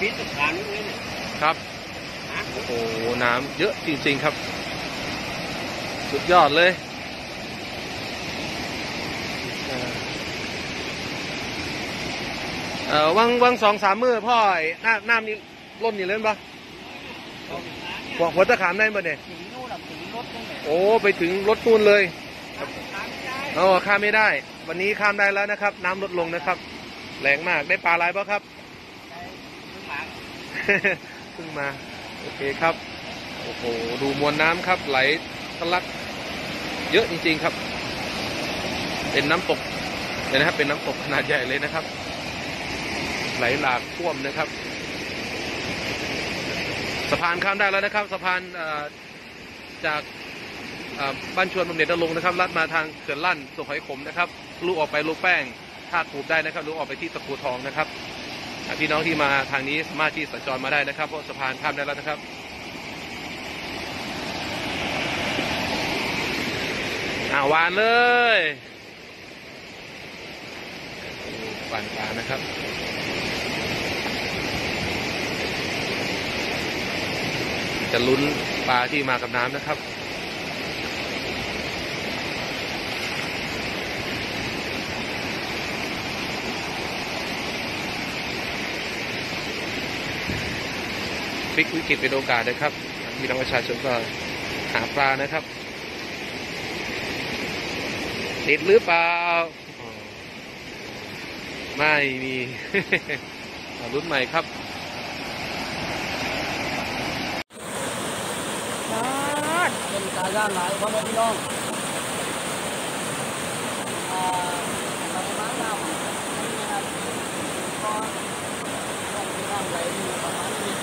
ปิดสะพานนี่เลยเนี่ยครับฮะโอ้โห น้ำเยอะจริง ๆ ครับ สุดยอดเลยเออเออวังวังสองสามมือพ่อไอ้น้ำน้ำนี่ล้นนี่เล่นปะหัวหัวตะขามได้ปะเนี่ยถึงนู่นน่ะถึงรถนู่นแหละโอ้ ไปถึงรถตูนเลยข้ามสะพานไม่ได้อ๋อข้ามไม่ได้ วันนี้ข้ามได้แล้วนะครับ น้ำลดลงนะครับ แรงมากได้ปลาอะไรปะครับได้ถึงหลัง เพิ่งมา โอเคครับ โอ้โห ดูมวลน้ำครับไหลทะลัก เยอะจริงๆครับ เป็นน้ำตกเห็นะครับ เป็นน้ำตกขนาดใหญ่เลยนะครับ ไหลหลากท่วมนะครับ สะพานข้ามได้แล้วนะครับ สะพานจากบ้านชวนบำเหน็จนรงนะครับลัดมาทางเขื่อนลั่นสุขหอยขมนะครับลูกออกไปลูกแป้งท่าคูบได้นะครับลูกออกไปที่ตะคูทองนะครับ พี่น้องที่มาทางนี้สามารถที่สัญจรมาได้นะครับเพราะสะพานข้ามได้แล้วนะครับอ่าวานเลยวานปลานะครับจะลุ้นปลาที่มากับน้ำนะครับ ลิกวิกฤตเป็นโอกาสนะครับมีน้องประชาชนก็หาปลานะครับ ติดหรือเปล่า ไม่มีรุ่นใหม่ครับเป็นการย่านหลายพ่อแม่พี่น้องอ่าเราประมาณน้ำนี่นะครับก็ต้องมีน้ำไหลอยู่ประมาณนี้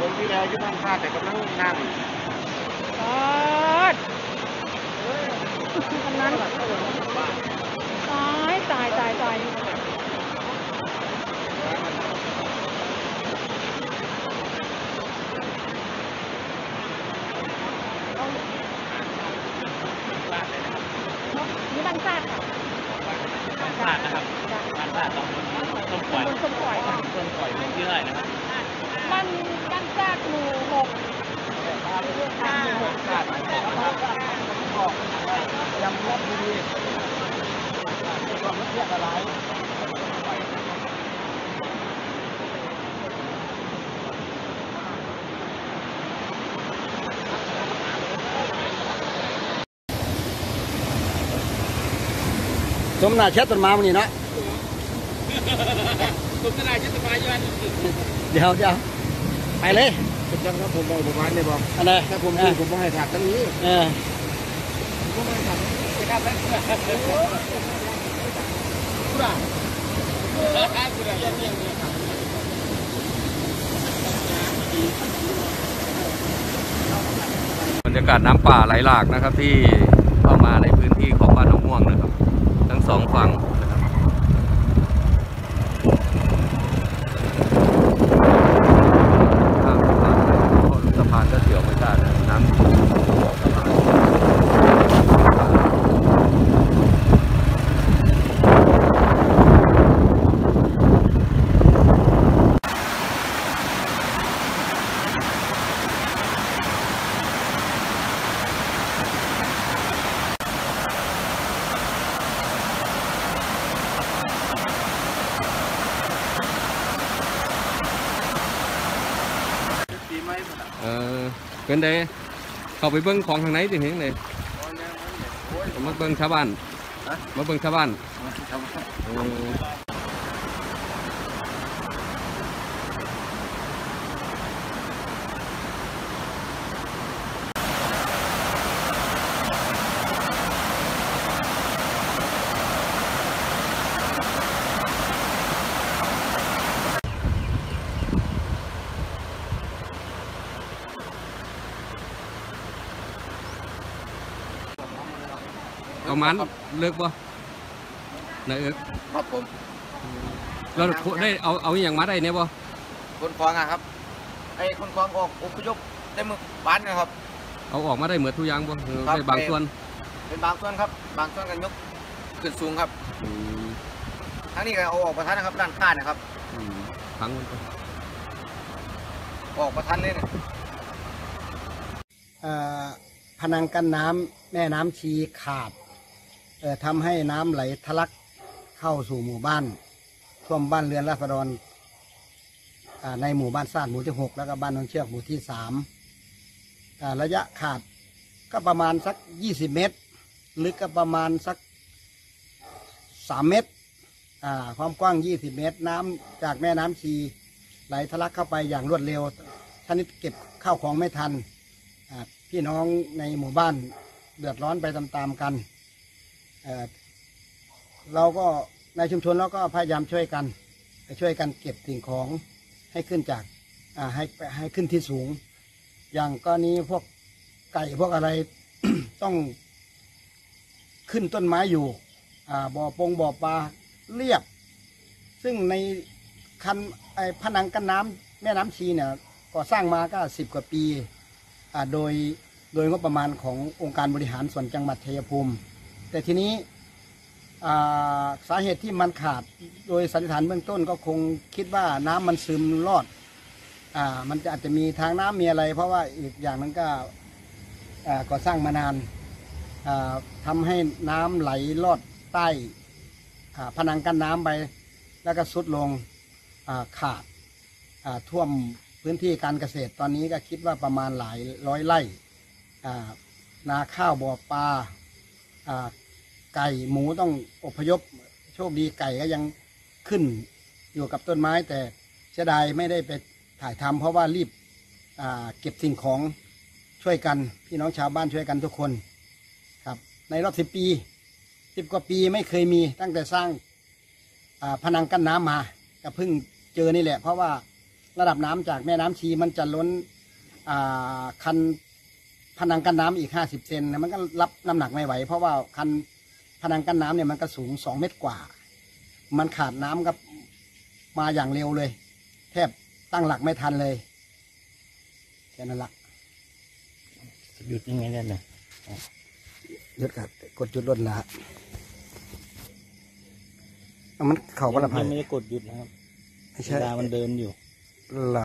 ผม ที่แล้วยุ่งพลาดแต่กำลังนั่งทอดกำนันตายตายตายตายนี่บ้านซาดค่ะพลาดนะครับการพลาดต้องต้องปล่อยตำบลส้มปล่อยค่ะต้องปล่อยมันเยอะนะครับ บ้านบ้านซาดหมู่หกค่ะหมู่หกพลาดไปยังรอบดีๆความเทียบอะไรสมนาเช็ดต้นมาวันนี้เนาะผมจะได้จะสบายยันเดี๋ยวเดี๋ยว ไปเลยเป็นจังครับผมบอกประมาณนี้บอกอันไหนถ้าผมเอดูอผมก็ให้ถักทั้งนี้เออบรรยากาศน้ำป่าไหลหลากนะครับที่เข้ามาในพื้นที่ของบ้านหนองม่วงนะครับ ทั้งสองฝั่งนะครับข้ามสะพานไปเพราะสะพานก็เสียวไม่ได้นะน้ำท่วมสะพาน เออเป็นไดเข้าไปเบิ้งของทางไหนติเห็นเลยมาเบิ้งชาวบ้านมาเบิ้งชาวบ้าน ประมาณเลิกบ่นายเอิกครับผมเราได้เอาเอาอหย่างมาได้เนี่ยบ่คนคลองอะครับไอ้คนคลองออกอพยพเต็มมือบ้านนะครับ เอาออกมาได้เหมือนทุกอย่างบ่เออครับ ได้บางส่วนเป็นบางส่วนครับ บางส่วนกันยกขึ้นสูงครับอืมทั้งนี้ก็เอาออกประทันนะครับด้านข้างนะครับ อืมพังมันไป ออกประทันเลยเนี่ย เอ่อพนังกั้นน้ำแม่น้ำชีขาดเอ่อ ทำให้น้ำไหลทะลักเข้าสู่หมู่บ้าน ท่วมบ้านเรือนราษฎรในหมู่บ้านซานหมู่ที่หกแล้วก็บ้านนนเชือกหมู่ที่สามระยะขาดก็ประมาณสักยี่สิบเมตร ลึกก็ประมาณสักสามเมตร ความกว้างยี่สิบเมตร น้ำจากแม่น้ำชีไหลทะลักเข้าไปอย่างรวดเร็วท่านี้เก็บข้าวของไม่ทัน พี่น้องในหมู่บ้านเดือดร้อนไปตามๆกัน เราก็ในชุมชนเราก็พยายามช่วยกันช่วยกันเก็บสิ่งของให้ขึ้นจากให้ให้ขึ้นที่สูง อย่างกรณีพวกไก่พวกอะไรต้องขึ้นต้นไม้อยู่บ่อปงบ่อปลาเรียบ ซึ่งในคันไอผนังกันน้ำแม่น้ำชีเนี่ยก่อสร้างมาก็สิบกว่าปีโดยโดยงบประมาณขององค์การบริหารส่วนจังหวัดชัยภูมิ แต่ทีนี้สาเหตุที่มันขาดโดยสันนิษฐานเบื้องต้นก็คงคิดว่าน้ำมันซึมลอดอ่ามันจะอาจจะมีทางน้ำมีอะไร เพราะว่าอีกอย่างหนึงก็ก่อสร้างมานานอ่าทำให้น้ำไหลลอดใต้ผนังกั้นน้ำไป แล้วก็สุดลงาขาดาท่วมพื้นที่การเกษตรตอนนี้ก็คิดว่าประมาณหลายร้อยไร่นาข้าวบ่อปลาา ไก่หมูต้องอพยพ โชคดีไก่ก็ยังขึ้นอยู่กับต้นไม้แต่เสียดายไม่ได้ไปถ่ายทำเพราะว่ารีบเก็บสิ่งของช่วยกัน พี่น้องชาวบ้านช่วยกันทุกคนครับ ในรอบสิบปีสิบกว่าปีไม่เคยมีตั้งแต่สร้างอ่าพนังกั้นน้ำมาก็เพิ่งเจอนี่แหละ เพราะว่าระดับน้ำจากแม่น้ำชีมันจะล้นคันพนังกั้นน้ำอีกห้าสิบเซนมันก็รับน้ำหนักไม่ไหว เพราะว่าคัน พนังกันน้ำเนี่ยมันก็สูงสองเมตรกว่า มันขาดน้ำก็มาอย่างเร็วเลย แทบตั้งหลักไม่ทันเลยแค่นั้นละหยุดยังไงเนี่ยนะหยุดกัดกดจุดลดละเอามันเข่าก็ละพัยันงไม่ได้กดหยุดนะครับไม่ใช่เวลามันเดินอยู่ละ